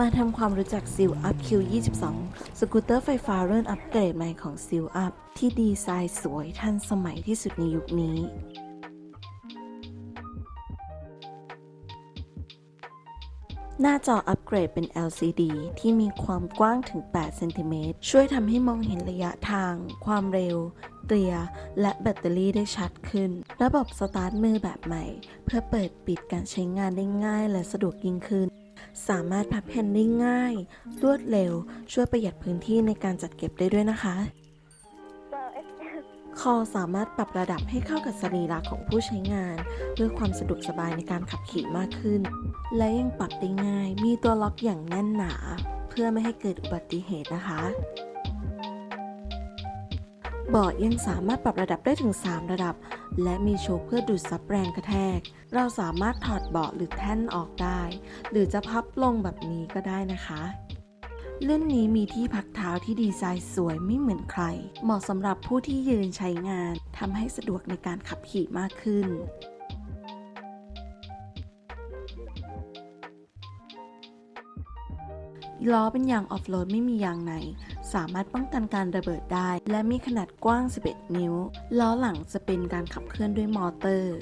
มาทำความรู้จัก s ิ l Up Q22 สกูตเตอร์ไฟฟ้ารุ่นอัปเกรดใหม่ของซิลอัพ ที่ดีไซน์สวยทันสมัยที่สุดในยุคนี้ หน้าจออัปเกรดเป็น LCD ที่มีความกว้างถึง 8 เซนติเมตร ช่วยทำให้มองเห็นระยะทาง ความเร็ว เกลียและแบตเตอรี่ได้ชัดขึ้น ระบบสตาร์ทมือแบบใหม่ เพื่อเปิดปิดการใช้งานได้ง่ายและสะดวกยิ่งขึ้น สามารถพับแผ่นได้ง่าย รวดเร็ว ช่วยประหยัดพื้นที่ในการจัดเก็บได้ด้วยนะคะ คอสามารถปรับระดับให้เข้ากับสรีระของผู้ใช้งาน เพื่อความสะดวกสบายในการขับขี่มากขึ้น และยังปรับได้ง่าย มีตัวล็อกอย่างแน่นหนา เพื่อไม่ให้เกิดอุบัติเหตุนะคะเบาะยังสามารถปรับระดับได้ถึง 3 ระดับ และมีโชคเพื่อดูดซับแรงกระแทก เราสามารถถอดเบาะหรือแท่นออกได้ หรือจะพับลงแบบนี้ก็ได้นะคะ รุ่นนี้มีที่พักเท้าที่ดีไซน์สวยไม่เหมือนใคร เหมาะสำหรับผู้ที่ยืนใช้งานทำให้สะดวกในการขับขี่มากขึ้นล้อเป็นยางออฟโรดไม่มียางใน สามารถป้องกันการระเบิดได้ และมีขนาดกว้าง 11 นิ้ว ล้อหลังจะเป็นการขับเคลื่อนด้วยมอเตอร์